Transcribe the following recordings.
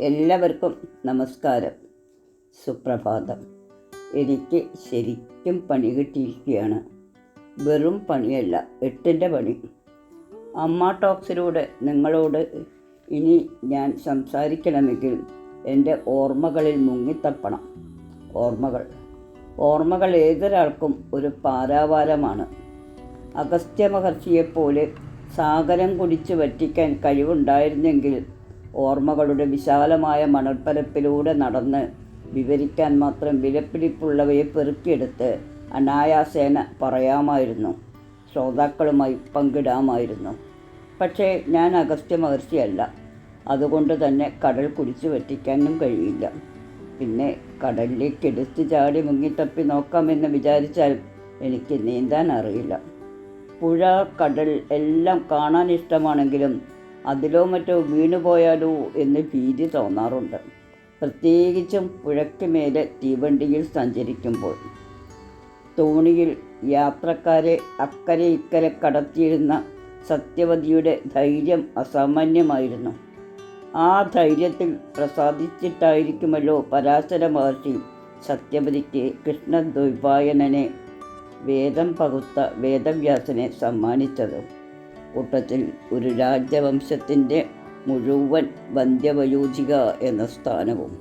എല്ലാവർക്കും നമസ്കാരം. സുപ്രഭാതം. എനിക്ക് ശരിക്കും പണി കിട്ടിയിരിക്കുകയാണ്. വെറും പണിയല്ല എട്ടിന്റെ പണി. അമ്മ ടോക്സിലൂടെ നിങ്ങളോട് ഇനി ഞാൻ സംസാരിക്കണമെങ്കിൽ എന്റെ ഓർമ്മകളിൽ മുങ്ങിത്തപ്പണം. ഓർമ്മകൾ. ഓർമ്മകൾ ഏതൊരാൾക്കും ഒരു പാരാവാരമാണ്. അഗസ്ത്യ മഹർഷിയെപ്പോലെ സാഗരം കുടിച്ച് വറ്റിക്കാൻ കഴിവുണ്ടായിരുന്നെങ്കിൽ ഓർമ്മകളുടെ വിശാലമായ മണൽപ്പരപ്പിലൂടെ നടന്ന് വിവരിക്കാൻ മാത്രം വിലപിടിപ്പുള്ളവയെ പെറുക്കിയെടുത്ത് അനായാസേന പറയാമായിരുന്നു. ശ്രോതാക്കളുമായി പങ്കിടാമായിരുന്നു. പക്ഷേ ഞാൻ അഗസ്ത്യ മഹർഷിയല്ല. അതുകൊണ്ട് തന്നെ കടൽ കുടിച്ചു വറ്റിക്കാനും കഴിയില്ല. പിന്നെ കടലിലേക്ക് എടുത്തു ചാടി മുങ്ങിത്തപ്പി നോക്കാമെന്ന് വിചാരിച്ചാൽ എനിക്ക് നീന്താൻ അറിയില്ല. പുഴ കടൽ എല്ലാം കാണാൻ ഇഷ്ടമാണെങ്കിലും അതിലോ മറ്റോ വീണുപോയാലോ എന്ന് ഭീതി തോന്നാറുണ്ട്. പ്രത്യേകിച്ചും പുഴയ്ക്ക് മേലെ തീവണ്ടിയിൽ സഞ്ചരിക്കുമ്പോൾ. തോണിയിൽ യാത്രക്കാരെ അക്കരെ ഇക്കരെ കടത്തിയിരുന്ന സത്യവതിയുടെ ധൈര്യം അസാമാന്യമായിരുന്നു. ആ ധൈര്യത്തിൽ പ്രസാദിച്ചിട്ടായിരിക്കുമല്ലോ പരാശര മഹർഷി സത്യവതിക്ക് കൃഷ്ണദ്വൈപായനനെ വേദം പകുത്ത വേദവ്യാസനെ സമ്മാനിച്ചത്. കൂട്ടത്തിൽ ഒരു രാജവംശത്തിന്റെ മുഴുവൻ വന്ധ്യവയോജിക എന്ന സ്ഥാനവും.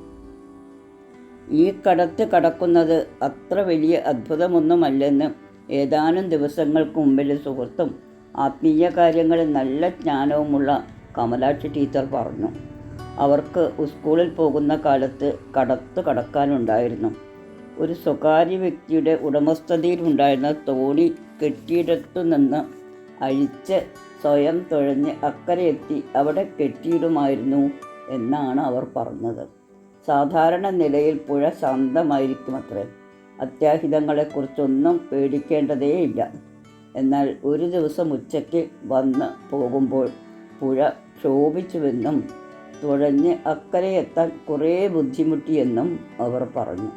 ഈ കടത്ത് കടക്കുന്നത് അത്ര വലിയ അത്ഭുതമൊന്നുമല്ലെന്ന് ഏതാനും ദിവസങ്ങൾക്ക് മുമ്പിൽ സുഹൃത്തും ആത്മീയ കാര്യങ്ങളിൽ നല്ല ജ്ഞാനവുമുള്ള കമലാക്ഷി ടീച്ചർ പറഞ്ഞു. അവർക്ക് സ്കൂളിൽ പോകുന്ന കാലത്ത് കടത്ത് കടക്കാനുണ്ടായിരുന്നു. ഒരു സ്വകാര്യ വ്യക്തിയുടെ ഉടമസ്ഥതയിലുണ്ടായിരുന്ന തോണി കെട്ടിയിടത്തു നിന്ന് അഴിച്ച് സ്വയം തുഴഞ്ഞ് അക്കരെ എത്തി അവിടെ കെട്ടിയിടുമായിരുന്നു എന്നാണ് അവർ പറഞ്ഞത്. സാധാരണ നിലയിൽ പുഴ ശാന്തമായിരിക്കും അത്രേ അത്യാഹിതങ്ങളെക്കുറിച്ചൊന്നും പേടിക്കേണ്ടതേയില്ല. എന്നാൽ ഒരു ദിവസം ഉച്ചയ്ക്ക് വന്ന് പോകുമ്പോൾ പുഴ ക്ഷോഭിച്ചുവെന്നും തുഴഞ്ഞ് അക്കരെ എത്താൻ കുറേ ബുദ്ധിമുട്ടിയെന്നും അവർ പറഞ്ഞു.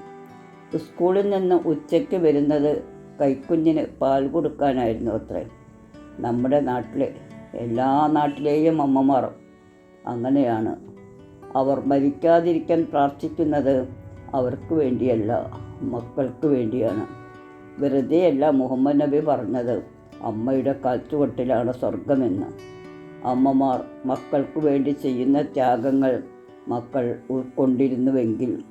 സ്കൂളിൽ നിന്ന് ഉച്ചയ്ക്ക് വരുന്നത് കൈക്കുഞ്ഞിന് പാൽ കൊടുക്കാനായിരുന്നു അത്രേ. നമ്മുടെ നാട്ടിലെ എല്ലാ നാട്ടിലെയും അമ്മമാർ അങ്ങനെയാണ്. അവർ മരിക്കാതിരിക്കാൻ പ്രാർത്ഥിക്കുന്നത് അവർക്ക് വേണ്ടിയല്ല മക്കൾക്ക് വേണ്ടിയാണ്. വെറുതെയല്ല മുഹമ്മദ് നബി പറഞ്ഞത് അമ്മയുടെ കാൽച്ചുവട്ടിലാണ് സ്വർഗമെന്ന് അമ്മമാർ മക്കൾക്ക് വേണ്ടി ചെയ്യുന്ന ത്യാഗങ്ങൾ മക്കൾ ഉൾക്കൊണ്ടിരുന്നുവെങ്കിൽ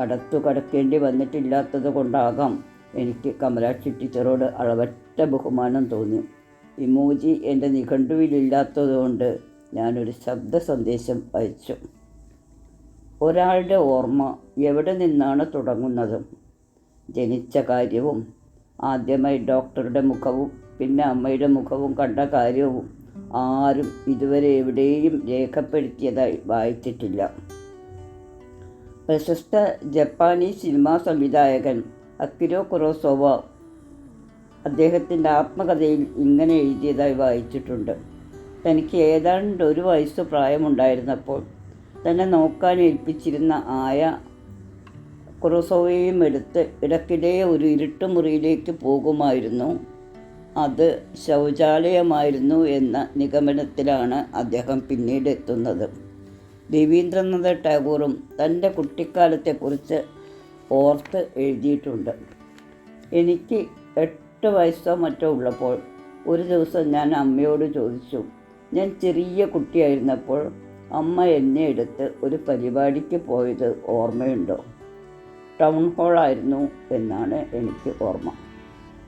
കടത്തു കടക്കേണ്ടി വന്നിട്ടില്ലാത്തത് കൊണ്ടാകാം എനിക്ക് കമലാക്ഷി ടീച്ചറോട് അളവറ്റ ബഹുമാനം തോന്നി. ഇമോജി എന്റെ നിഘണ്ടുവിലില്ലാത്തതുകൊണ്ട് ഞാനൊരു ശബ്ദ സന്ദേശം അയച്ചു. ഒരാളുടെ ഓർമ്മ എവിടെ നിന്നാണ് തുടങ്ങുന്നത് ജനിച്ച കാര്യവും ആദ്യമായി ഡോക്ടറുടെ മുഖവും പിന്നെ അമ്മയുടെ മുഖവും കണ്ട കാര്യവും ആരും ഇതുവരെ എവിടെയും രേഖപ്പെടുത്തിയതായി വായിച്ചിട്ടില്ല. പ്രശസ്ത ജപ്പാനീസ് സിനിമാ സംവിധായകൻ അക്കിരോ കുറോസോവ അദ്ദേഹത്തിന്റെ ആത്മകഥയിൽ ഇങ്ങനെ എഴുതിയതായി വായിച്ചിട്ടുണ്ട്. തനിക്ക് ഏതാണ്ട് ഒരു വയസ്സ് പ്രായമുണ്ടായിരുന്നപ്പോൾ തന്നെ നോക്കാൻ ഏൽപ്പിച്ചിരുന്ന ആയ കുറോസോവയും എടുത്ത് ഇടയ്ക്കിടെ ഒരു ഇരുട്ടുമുറിയിലേക്ക് പോകുമായിരുന്നു. അത് ശൗചാലയമായിരുന്നു എന്ന നിഗമനത്തിലാണ് അദ്ദേഹം പിന്നീട് എത്തുന്നത്. രവീന്ദ്രനാഥ ടാഗോറും തന്റെ കുട്ടിക്കാലത്തെക്കുറിച്ച് ഓർത്ത് എഴുതിയിട്ടുണ്ട്. എനിക്ക് എട്ട് വയസ്സോ മറ്റോ ഉള്ളപ്പോൾ ഒരു ദിവസം ഞാൻ അമ്മയോട് ചോദിച്ചു ഞാൻ ചെറിയ കുട്ടിയായിരുന്നപ്പോൾ അമ്മ എന്നെ എടുത്ത് ഒരു പരിപാടിക്ക് പോയത് ഓർമ്മയുണ്ടോ? ടൗൺ ഹാളായിരുന്നു എന്നാണ് എനിക്ക് ഓർമ്മ.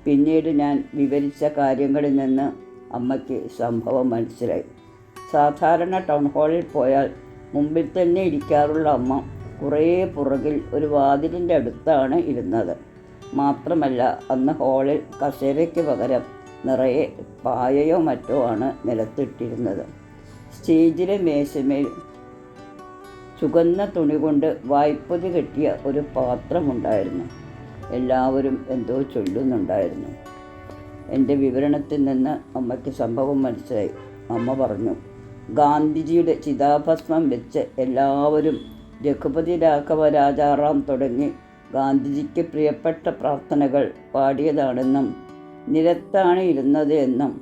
പിന്നീട് ഞാൻ വിവരിച്ച കാര്യങ്ങളിൽ നിന്ന് അമ്മയ്ക്ക് സംഭവം മനസ്സിലായി. സാധാരണ ടൗൺ ഹാളിൽ പോയാൽ മുമ്പിൽ തന്നെ ഇരിക്കാറുള്ള അമ്മ കുറേ പുറകിൽ ഒരു വാതിലിന്റെ അടുത്താണ് ഇരുന്നത്. മാത്രമല്ല അന്ന് ഹോളിൽ കസേരയ്ക്ക് പകരം നിറയെ പായയോ മറ്റോ ആണ് നിലത്തിട്ടിരുന്നത്. സ്റ്റേജിലെ മേശമേൽ ചുകന്ന തുണി കൊണ്ട് വായ്പൊതി കെട്ടിയ ഒരു പാത്രമുണ്ടായിരുന്നു. എല്ലാവരും എന്തോ ചൊല്ലുന്നുണ്ടായിരുന്നു. എന്റെ വിവരണത്തിൽ നിന്ന് അമ്മയ്ക്ക് സംഭവം മനസ്സിലായി. അമ്മ പറഞ്ഞു ഗാന്ധിജിയുടെ ചിതാഭസ്മം വെച്ച് എല്ലാവരും രഘുപതി രാഘവ രാജാറാം തുടങ്ങി ഗാന്ധിജിക്ക് പ്രിയപ്പെട്ട പ്രാർത്ഥനകൾ പാടിയതാണെന്നും നിരത്താണ് ഇരുന്നത് എന്നും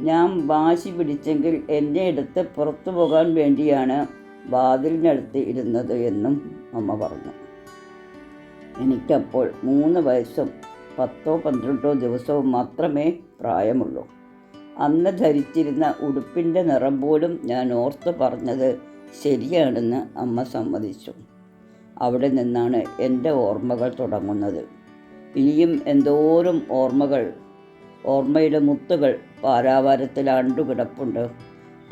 ഞാൻ വാശി പിടിച്ചെങ്കിൽ എന്നെ എടുത്ത് പുറത്തു പോകാൻ വേണ്ടിയാണ് വാതിലിനടുത്ത് ഇരുന്നത് എന്നും അമ്മ പറഞ്ഞു. എനിക്കപ്പോൾ മൂന്ന് വയസ്സും പത്തോ പന്ത്രണ്ടോ ദിവസവും മാത്രമേ പ്രായമുള്ളൂ. അന്ന് ധരിച്ചിരുന്ന ഉടുപ്പിന്റെ നിറം പോലും ഞാൻ ഓർത്ത് പറഞ്ഞത് ശരിയാണെന്ന് അമ്മ സമ്മതിച്ചു. അവിടെ നിന്നാണ് എന്റെ ഓർമ്മകൾ തുടങ്ങുന്നത്. ഇനിയും എന്തോരം ഓർമ്മകൾ ഓർമ്മയുടെ മുത്തുകൾ പാരാവാരത്തിൽ ആണ്ടുകിടപ്പുണ്ട്.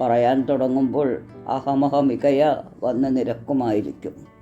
പറയാൻ തുടങ്ങുമ്പോൾ അഹമഹമികയ വന്ന് നിരക്കുമായിരിക്കും.